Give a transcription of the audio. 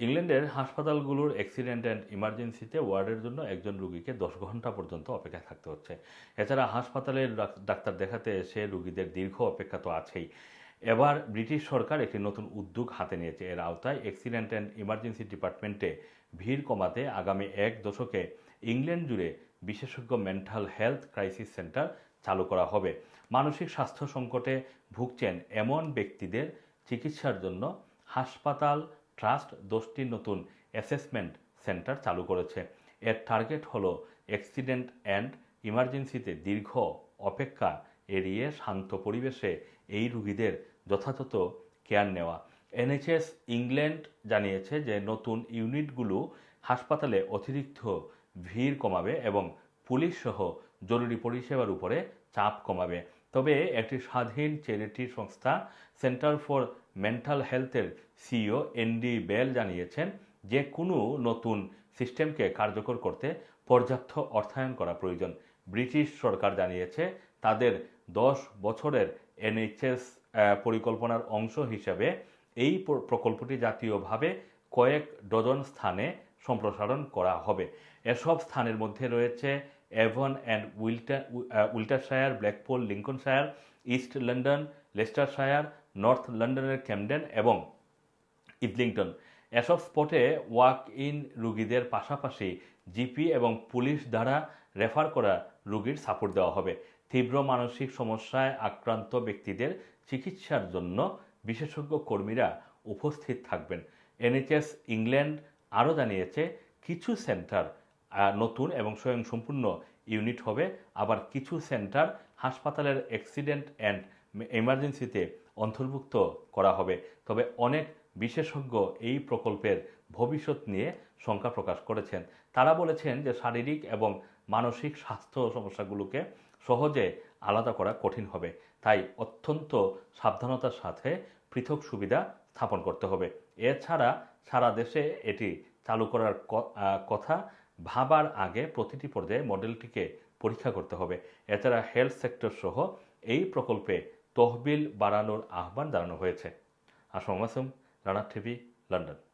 ইংল্যান্ডের হাসপাতালগুলোর accident and ইমার্জেন্সিতে ওয়ার্ডের জন্য একজন রুগীকে দশ ঘণ্টা পর্যন্ত অপেক্ষায় থাকতে হচ্ছে। এছাড়া হাসপাতালের ডাক- ডাক্তার দেখাতে এসে রুগীদের দীর্ঘ অপেক্ষা তো আছেই। এবার ব্রিটিশ সরকার একটি নতুন উদ্যোগ হাতে নিয়েছে। এর আওতায় অ্যাক্সিডেন্ট অ্যান্ড ইমার্জেন্সি ডিপার্টমেন্টে ভিড় কমাতে আগামী এক দশকে ইংল্যান্ড জুড়ে বিশেষজ্ঞ মেন্টাল হেলথ ক্রাইসিস সেন্টার চালু করা হবে। মানসিক স্বাস্থ্য সংকটে ভুগছেন এমন ব্যক্তিদের চিকিৎসার জন্য হাসপাতাল ট্রাস্ট দশটি নতুন অ্যাসেসমেন্ট সেন্টার চালু করেছে। এর টার্গেট হল অ্যাক্সিডেন্ট অ্যান্ড ইমার্জেন্সিতে দীর্ঘ অপেক্ষা এড়িয়ে শান্ত পরিবেশে এই রুগীদের যথাযথ কেয়ার নেওয়া। এনএচএস ইংল্যান্ড জানিয়েছে যে নতুন ইউনিটগুলো হাসপাতালে অতিরিক্ত ভিড় কমাবে এবং পুলিশ সহ জরুরি পরিষেবার উপরে চাপ কমাবে। তবে একটি স্বাধীন চ্যারিটি সংস্থা সেন্টার ফর মেন্টাল হেলথের সিইও এনডি বেল জানিয়েছেন যে কোনো নতুন সিস্টেমকে কার্যকর করতে পর্যাপ্ত অর্থায়ন করা প্রয়োজন। ব্রিটিশ সরকার জানিয়েছে তাদের দশ বছরের এনএইচএস পরিকল্পনার অংশ হিসেবে এই প্রকল্পটি জাতীয়ভাবে কয়েক ডজন স্থানে সম্প্রসারণ করা হবে। এসব স্থানের মধ্যে রয়েছে Avon and Wilter Wiltshire Blackpool Lincolnshire East London Leicestershire North লন্ডনের ক্যামডেন এবং ইডলিংটন এসব স্পটে ওয়াক ইন রুগীদের পাশাপাশি জিপি এবং পুলিশ দ্বারা রেফার করা রুগীর সাপোর্ট দেওয়া হবে। তীব্র মানসিক সমস্যায় আক্রান্ত ব্যক্তিদের চিকিৎসার জন্য বিশেষজ্ঞ কর্মীরা উপস্থিত থাকবেন। এনএচএস ইংল্যান্ড আরও জানিয়েছে, কিছু সেন্টার নতুন এবং স্বয়ংসম্পূর্ণ ইউনিট হবে। আবার কিছু সেন্টার হাসপাতালের অ্যাক্সিডেন্ট অ্যান্ড এমার্জেন্সিতে অন্তর্ভুক্ত করা হবে। তবে অনেক বিশেষজ্ঞ এই প্রকল্পের ভবিষ্যৎ নিয়ে শঙ্কা প্রকাশ করেছেন। তারা বলেছেন যে শারীরিক এবং মানসিক স্বাস্থ্য সমস্যাগুলোকে সহজে আলাদা করা কঠিন হবে। তাই অত্যন্ত সাবধানতার সাথে পৃথক সুবিধা স্থাপন করতে হবে। এছাড়া সারা দেশে এটি চালু করার কথা ভাবার আগে প্রতিটি পর্যায়ে মডেলটিকে পরীক্ষা করতে হবে। এছাড়া হেলথ সেক্টর সহ এই প্রকল্পে তহবিল বাড়ানোর আহ্বান জানানো হয়েছে। Assam Masum Rana TV London